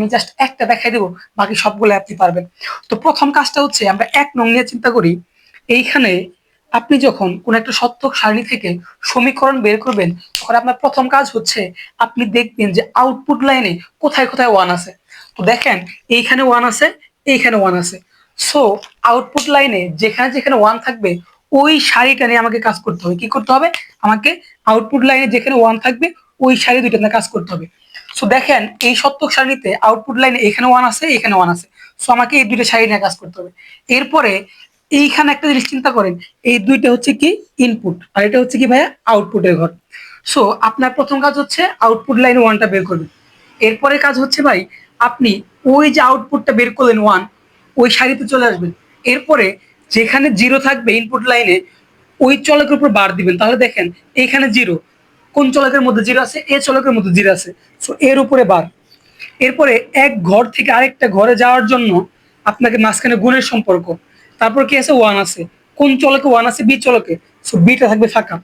আমি জাস্ট একটা দেখাই দেবো, বাকি সবগুলো আপনি পারবেন। তো প্রথম কাজটা হচ্ছে, আমরা এক নং নিয়ে চিন্তা করি, এইখানে আপনি যখন কোন একটা সত্যক সারণী থেকে সমীকরণ বের করবেন, তখন আপনার প্রথম কাজ হচ্ছে, আপনি দেখবেন যে আউটপুট লাইনে কোথায় কোথায় ওয়ান আছে। তো দেখেন, এইখানে ওয়ান আছে, এইখানে ওয়ান আছে। সো আউটপুট লাইনে যেখানে যেখানে ওয়ান থাকবে, ওই সারিটা নিয়ে আমাকে কাজ করতে হবে। কি করতে হবে? আমাকে আউটপুট লাইনে যেখানে ওয়ান থাকবে, ওই সারি দুইটা কাজ করতে হবে। সো দেখেন, এই সত্যক সারণীতে আউটপুট লাইনে এখানে ওয়ান আছে, এখানে ওয়ান আছে। সো আমাকে এই দুইটা সারি নিয়ে কাজ করতে হবে। এরপরে, এইখানে একটা জিনিস চিন্তা করেন, এই দুইটা হচ্ছে কি ইনপুট আর এটা হচ্ছে কি ভাইয়া আউটপুটের ঘর। সো আপনার প্রথম কাজ হচ্ছে আউটপুট লাইনে ওয়ানটা বের করবেন। এরপরে কাজ হচ্ছে ভাই, আপনি ওই যে আউটপুটটা বের করলেন ওয়ান ওই সারিতে চলে আসবেন। এরপরে যেখানে জিরো থাকবে ইনপুট লাইনে ওই চলকের উপর বার দিবেন। তাহলে দেখেন এইখানে জিরো কোন চলকের মধ্যে জিরো আছে? এ চলকের মধ্যে জিরো আছে। সো এর উপরে বার। এরপরে এক ঘর থেকে আরেকটা ঘরে যাওয়ার জন্য আপনাকে মাঝখানে গুণের সম্পর্ক। তারপর কি আছে? ওয়ান আছে। কোন চলকে ওয়ান আছে? বি চলকে। সো বিটা থাকবে ফাঁকা।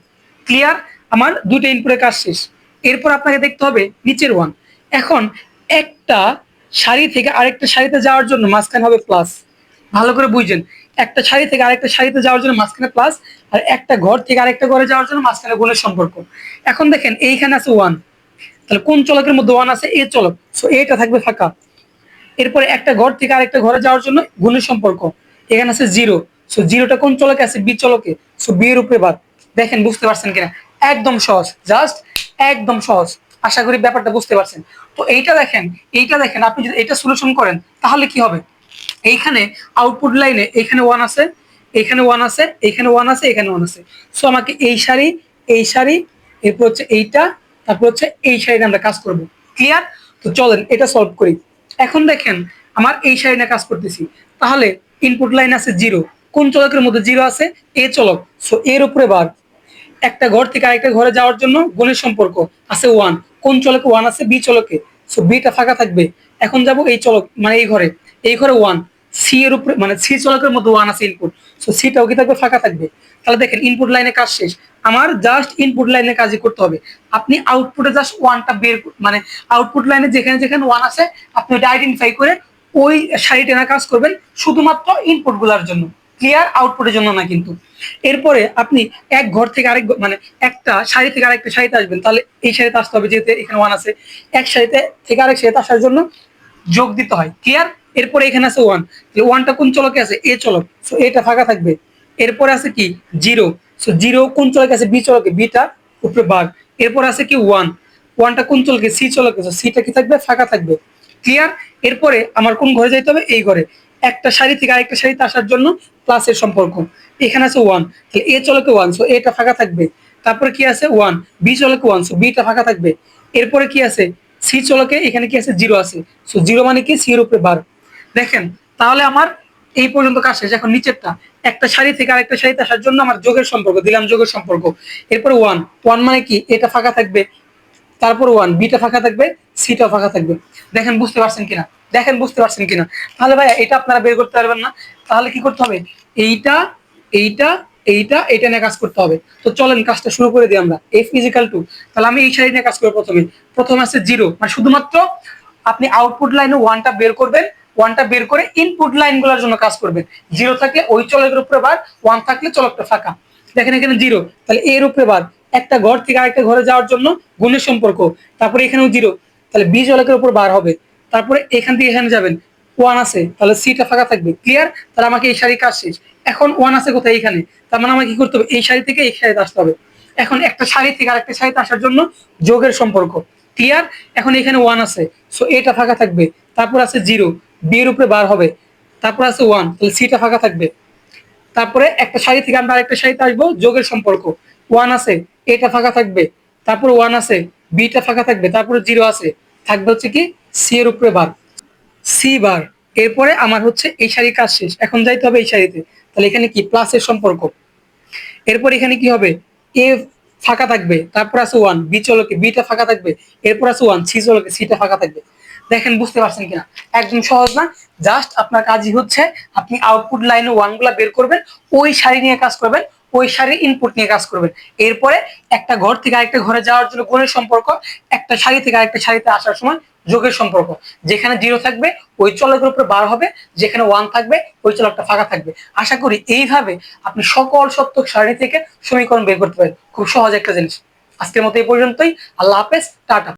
ক্লিয়ার আমার দুটো ইনপুটের কাজ শেষ। এরপর আপনাকে দেখতে হবে নিচের ওয়ান এখন একটা শাড়ি থেকে আরেকটা শাড়িতে যাওয়ার জন্য মাঝখানে হবে প্লাস ভালো করে বুঝছেন একটা সারি থেকে আরেকটা সারিতে যাওয়ার জন্য মাঝখানে প্লাস আর একটা ঘর থেকে আরেকটা ঘরে যাওয়ার জন্য মাঝখানে গুণের সম্পর্ক। এখন দেখেন, এইখানে আছে ওয়ান তাহলে কোন চলকের মধ্যে ওয়ান আছে? এ চলক। সো এটা থাকবে ফাঁকা। এরপরে একটা ঘর থেকে আরেকটা ঘরে যাওয়ার জন্য গুণের সম্পর্ক। এখানে আছে জিরো সো জিরোটা কোন চলকে আছে? বি চলকে। সো বি এর উপরে বাদ। দেখেন, বুঝতে পারছেন কিনা? একদম সহজ। জাস্ট একদম সহজ। আশা করি ব্যাপারটা বুঝতে পারছেন। তো এইটা দেখেন এইটা দেখেন, আপনি যদি এটা সলিউশন করেন, তাহলে কি হবে? এইখানে আউটপুট লাইনে এখানে ওয়ান আছে, এখানে ওয়ান আছে, এখানে ওয়ান আছে, এখানে ওয়ান আছে। সো আমাকে এই শাড়ি এই শাড়ি এরপর হচ্ছে এইটা, তারপর হচ্ছে এই শাড়ি আমরা কাজ করব। ক্লিয়ার তো চলেন, এটা সলভ করি। এখন দেখেন, আমার এই সাইডে কাজ করতেছি। তাহলে ইনপুট লাইন আছে জিরো কোন চলকের মধ্যে জিরো আছে? এ চলক। সো এর উপরে বার একটা ঘর থেকে আরেকটা ঘরে যাওয়ার জন্য গুণের সম্পর্ক আছে ওয়ান কোন চলকে ওয়ান আছে? বি চলকে। সো বিটা ফাঁকা থাকবে। এখন যাব এই চলক মানে এই ঘরে। এই ঘরে ওয়ান সি এর উপরে মানে সি চলকের মধ্যে ওয়ান আছে ইনপুট সো সিটাও কি থাকবে? ফাঁকা থাকবে। তাহলে দেখেন ইনপুট লাইনে কাজ শেষ। আমার জাস্ট ইনপুট লাইনে কাজই করতে হবে। আপনি আউটপুটে জাস্ট ওয়ানটা বের মানে আউটপুট লাইনে যেখানে যেখানে ওয়ান আছে, আপনি ওটা আইডেন্টিফাই করে ওই সারি টেনা কাজ করবেন শুধুমাত্র ইনপুটগুলার জন্য। ক্লিয়ার আউটপুটের জন্য না কিন্তু। এরপরে আপনি এক ঘর থেকে আরেক মানে একটা শাড়ি থেকে আরেকটা শাড়িতে আসবেন। তাহলে এই শাড়িতে আসতে হবে যেহেতু এখানে ওয়ান আছে। এক শাড়িতে থেকে আরেক শাড়িতে আসার জন্য যোগ দিতে হয়। ক্লিয়ার এরপরে এখানে আছে ওয়ান তাহলে ওয়ানটা কোন চলকে আছে? এ চলক। সো এটা ফাঁকা থাকবে। এরপরে আছে কি? জিরো সো জিরো কোন চলকে আছে? বি চলকে। বিটা উপরে বাঘ এরপর আছে কি? ওয়ান ওয়ানটা কোন চলকে? সি চলকে সিটা কি থাকবে? ফাঁকা থাকবে। ক্লিয়ার এরপরে আমার কোন ঘরে যাইতে হবে? এই ঘরে। একটা শাড়ি থেকে আরেকটা শাড়িতে আসার জন্য প্লাসের সম্পর্ক। এখানে আছে ওয়ান তাহলে এ চলকে ওয়ান সো এটা ফাঁকা থাকবে। তারপরে কি আছে? ওয়ান বি চলকে ওয়ান সো বিটা ফাঁকা থাকবে। এরপরে কি আছে? সি চলকে, এখানে কি আছে? জিরো আছে। সো জিরো মানে কি? সি এর উপরে বার দেখেন, তাহলে আমার এই পর্যন্ত কাজ শেষ। এখন নিচেরটা, একটা শাড়ি থেকে আরেকটা শাড়িতে আসার জন্য আমার যোগের সম্পর্ক, দিলাম যোগের সম্পর্ক। এরপর ওয়ান ওয়ান মানে কি? এটা ফাঁকা থাকবে, তারপর ওয়ান বিটা ফাঁকা থাকবে সিটা ফাঁকা থাকবে। দেখেন, বুঝতে পারছেন কিনা? দেখেন, বুঝতে পারছেন কিনা? তাহলে ভাইয়া, এটা আপনারা বের করতে পারবেন না। তাহলে কি করতে হবে? এইটা এইটা এইটা এইটা নিয়ে কাজ করতে হবে। তো চলেন, কাজটা শুরু করে দিই আমরা। এই ফিজিক্যাল টু তাহলে আমি এই সাইড নিয়ে কাজ করব প্রথমে। প্রথমে আছে জিরো মানে শুধুমাত্র আপনি আউটপুট লাইনে ওয়ানটা বের করবেন ওয়ানটা বের করে ইনপুট লাইনগুলোর জন্য কাজ করবেন। জিরো থাকলে ওই চলকের উপরে বার ওয়ান থাকলে চলকটা ফাঁকা। দেখেন এখানে জিরো তাহলে এর উপরে বার একটা ঘর থেকে আরেকটা ঘরে যাওয়ার জন্য গুণের সম্পর্ক। তারপরে এখানেও জিরো তাহলে বি চলকের উপর বার হবে। তারপরে এখান থেকে এখানে যাবেন। ওয়ান আছে। তাহলে সিটা ফাঁকা থাকবে। ক্লিয়ার তাহলে আমাকে এই শাড়ি কাজ শেষ। এখন ওয়ান আছে কোথায়? এইখানে। তার মানে আমাকে কি করতে হবে? এই শাড়ি থেকে এই শাড়িতে আসতে হবে। এখন একটা শাড়ি থেকে আরেকটা শাড়িতে আসার জন্য যোগের সম্পর্ক। ক্লিয়ার এখন এখানে ওয়ান আছে। সো এটা ফাঁকা থাকবে। তারপর আছে জিরো বি এর উপরে বার হবে। তারপর আছে ওয়ান তাহলে সিটা ফাঁকা থাকবে। তারপরে একটা শাড়ি থেকে আমরা আরেকটা শাড়িতে আসব, যোগের সম্পর্ক। ওয়ান আছে এটা ফাঁকা থাকবে। তারপর ওয়ান আছে বিটা ফাঁকা থাকবে। তারপরে জিরো আছে। থাকবে হচ্ছে কি সি এর উপরে বার। সি বার। এরপরে আমার হচ্ছে এই শাড়ির কাজ শেষ। এখন যাইতে হবে এই শাড়িতে। তাহলে এখানে কি? প্লাসের সম্পর্ক। এরপর এখানে কি হবে? এ ফাঁকা থাকবে। তারপর আছে ওয়ান বি চলকে। বিটা ফাঁকা থাকবে। এরপর আছে ওয়ান সি চলকে। সিটা ফাঁকা থাকবে। দেখেন, বুঝতে পারছেন কিনা? একদম সহজ না। জাস্ট আপনার কাজই হচ্ছে, আপনি আউটপুট লাইনে ওয়ানগুলা বের করবেন, ওই শাড়ি নিয়ে কাজ করবেন, ওই শাড়ির ইনপুট নিয়ে কাজ করবেন। এরপরে একটা ঘর থেকে আরেকটা ঘরে যাওয়ার জন্য গুণের সম্পর্ক, একটা শাড়ি থেকে আরেকটা শাড়িতে আসার সময় যোগের সম্পর্ক। যেখানে জিরো থাকবে, ওই চলকের উপর বার হবে, যেখানে ওয়ান থাকবে, ওই চলকটা ফাঁকা থাকবে। আশা করি এইভাবে আপনি সকল সত্যক সারণী থেকে সমীকরণ বের করতে পারেন। খুব সহজ একটা জিনিস। আজকের মতো এই পর্যন্তই। আল্লাহ হাফেজ, টাটা।